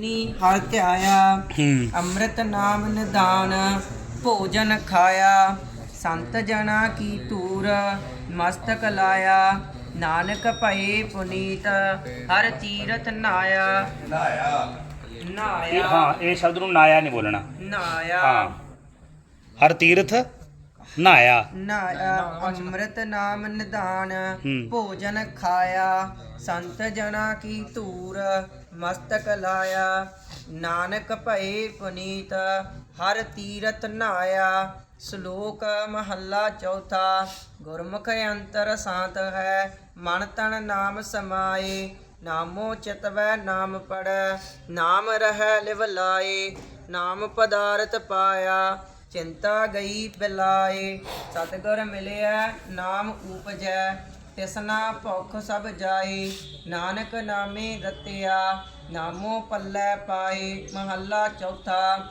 ਨੀ ਹਰ ਧਿਆਇਆ। ਅੰਮ੍ਰਿਤ ਨਾਮ ਨਿਦਾਨ ਭੋਜਨ ਖਾਇਆ। ਸੰਤ ਜਨਾ ਕੀ ਧੂਰ ਮਸਤਕ ਲਾਇਆ। ਨਾਨਕ ਭਏ ਪੁਨੀਤ ਹਰ ਤੀਰਥ ਨਾਇਆ। ਇਹ ਨਾਇਆ। ਹਾਂ ਇਹ ਸ਼ਬਦ ਨੂੰ ਨਾਇਆ ਨਹੀਂ ਬੋਲਣਾ। ਨਾਇਆ। ਹਾਂ। ਹਰ ਤੀਰਥ ਨਾਇਆ ਨਾਇਆ ਅੰਮ੍ਰਿਤ ਨਾਮ ਨਿਦਾਨ ਹੂੰ। ਭੋਜਨ ਖਾਇਆ ਸੰਤ ਜਨਾ ਕੀ ਧੂਰ ਮਸਤਕ ਲਾਇਆ ਨਾਨਕ ਭਏ ਪੁਨੀਤ ਹਰ ਤੀਰਥ ਨਾਇਆ ਸ਼ਲੋਕ ਮਹੱਲਾ ਚੌਥਾ ਗੁਰਮੁਖ ਅੰਤਰ ਸਾਤ ਹੈ ਮਨ ਤਨ ਨਾਮ ਸਮਾਏ ਨਾਮੋ ਚਿਤਵੈ ਨਾਮ ਪੜੈ ਨਾਮ ਰਹਿ ਲਿਵ ਲਾਏ ਨਾਮ ਪਦਾਰਥ ਪਾਇਆ ਚਿੰਤਾ ਗਈ ਬਿਲਾਏ, ਸਤਿਗੁਰ ਮਿਲਿਆ ਨਾਮ ਉਪਜੈ ਤਿਸਨਾ ਭੁਖ ਸਭ ਜਾਏ, ਨਾਨਕ ਨਾਮੇ ਰਤਿਆ, ਨਾਮੋ ਪੱਲੇ ਪਾਏ, ਮਹੱਲਾ ਚੌਥਾ।